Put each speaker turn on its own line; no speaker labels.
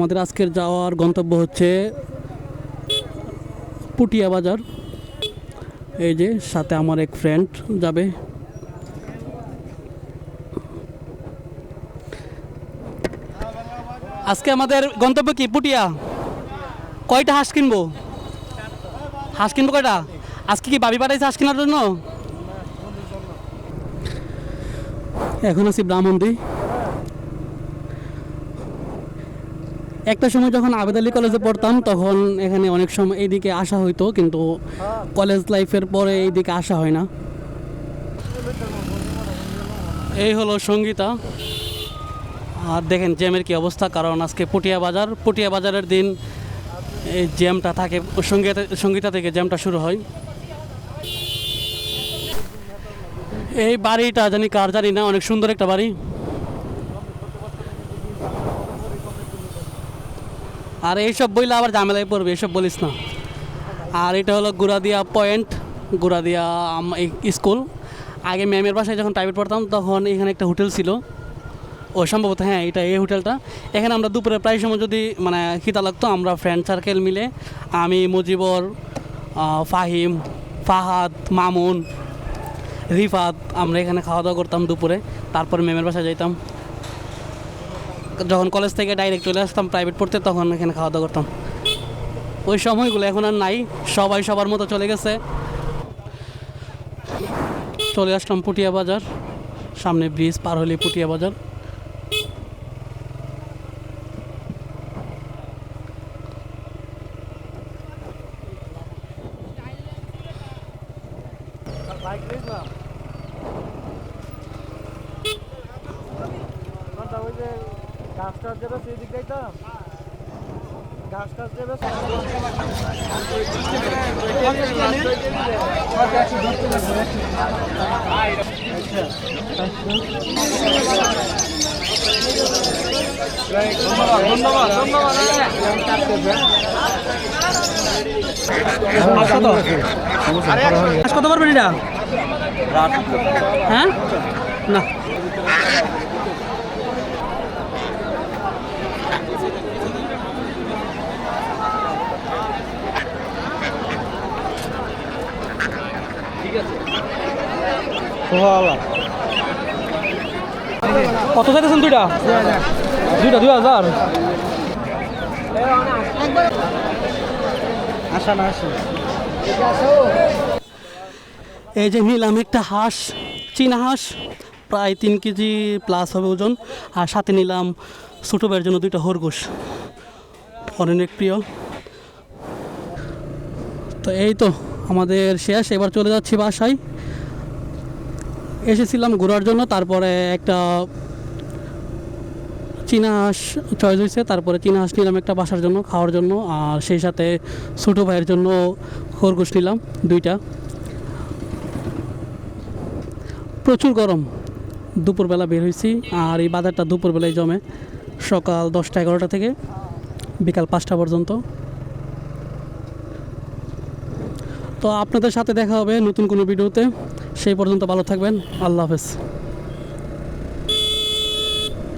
আমাদের আজকের যাওয়ার গন্তব্য হচ্ছে পুটিয়া বাজার। এই যে সাথে আমার এক ফ্রেন্ড যাবে। আজকে আমাদের গন্তব্য কি? পুটিয়া। কয়টা হাঁস কিনবো? হাঁস কিনবো কয়টা? আজকে কি বাবি পাঠাইছে হাঁস কেনার জন্য? এখন আছি ব্রাহ্মণদি একটা সময় যখন আবেদ আলী কলেজে পড়তাম, তখন এখানে অনেক সময় এইদিকে আসা হইতো, কিন্তু কলেজ লাইফের পরে এইদিকে আসা হয় না। এই হলো সঙ্গীতা। আর দেখেন, জ্যামের কি অবস্থা, কারণ আজকে পুটিয়া বাজার। পুটিয়া বাজারের দিন এই জ্যামটা থাকে, সঙ্গীতা সঙ্গীতা থেকে জ্যামটা শুরু হয়। এই বাড়িটা জানি কার, জানি না, অনেক সুন্দর একটা বাড়ি। আর এইসব বইলে আবার ঝামেলায় পড়বে, এসব বলিস না। আর এটা হলো গুড়াদিয়া পয়েন্ট গুড়াদিয়া স্কুল। আগে ম্যামের বাসায় যখন প্রাইভেট পড়তাম, তখন এখানে একটা হোটেল ছিল। ও, সম্ভবত হ্যাঁ এটা এই হোটেলটা। এখানে আমরা দুপুরে প্রায় সময় যদি মানে খিদা লাগতো, আমরা ফ্রেন্ড সার্কেল মিলে, আমি, মুজিবর ফাহিম, ফাহাদ, মামুন, রিফাত, আমরা এখানে খাওয়া দাওয়া করতাম দুপুরে। তারপর ম্যামের বাসায় যাইতাম। যখন কলেজ থেকে ডাইরেক্ট চলে আসতাম প্রাইভেট পড়তে, তখন এখানে খাওয়া দাওয়া করতাম। ওই সময়গুলো এখন আর নাই, সবাই সবার মতো চলে গেছে। চলে আসলাম পুটিয়া বাজার, সামনে ব্রিজ পার হলে পুটিয়া বাজার।
গাছ টাছ সেই দিক যাইতাম গাছ টাছ যাবে ধন্যবাদ। ধন্যবাদ
কত পারবেন এটা? হ্যাঁ? না। কত চাইতেছেন দুইটা দুইটা দুই হাজার
আসা না
এই যে নিলাম একটা হাঁস, চীনা হাঁস, প্রায় তিন কেজি প্লাস হবে ওজন। আর সাথে নিলাম ছোটো ভাইয়ের জন্য দুইটা খরগোশ। অনেক প্রিয়। তো এই তো আমাদের শেষ, এবার চলে যাচ্ছি বাসায়। এসেছিলাম ঘোরার জন্য, তারপরে একটা চীনা হাঁস চয়েস হয়েছে, তারপরে চীনা হাঁস নিলাম একটা বাসার জন্য, খাওয়ার জন্য, আর সেই সাথে ছোটো ভাইয়ের জন্য খরগোশ নিলাম, দুইটা। প্রচুর গরম, দুপুরবেলা বের হয়েছি, আর এই বাজারটা দুপুরবেলায় জমে সকাল দশটা এগারোটা থেকে বিকাল পাঁচটা পর্যন্ত। তো আপনাদের সাথে দেখা হবে নতুন কোনো ভিডিওতে। সেই পর্যন্ত ভালো থাকবেন। আল্লাহ হাফেজ।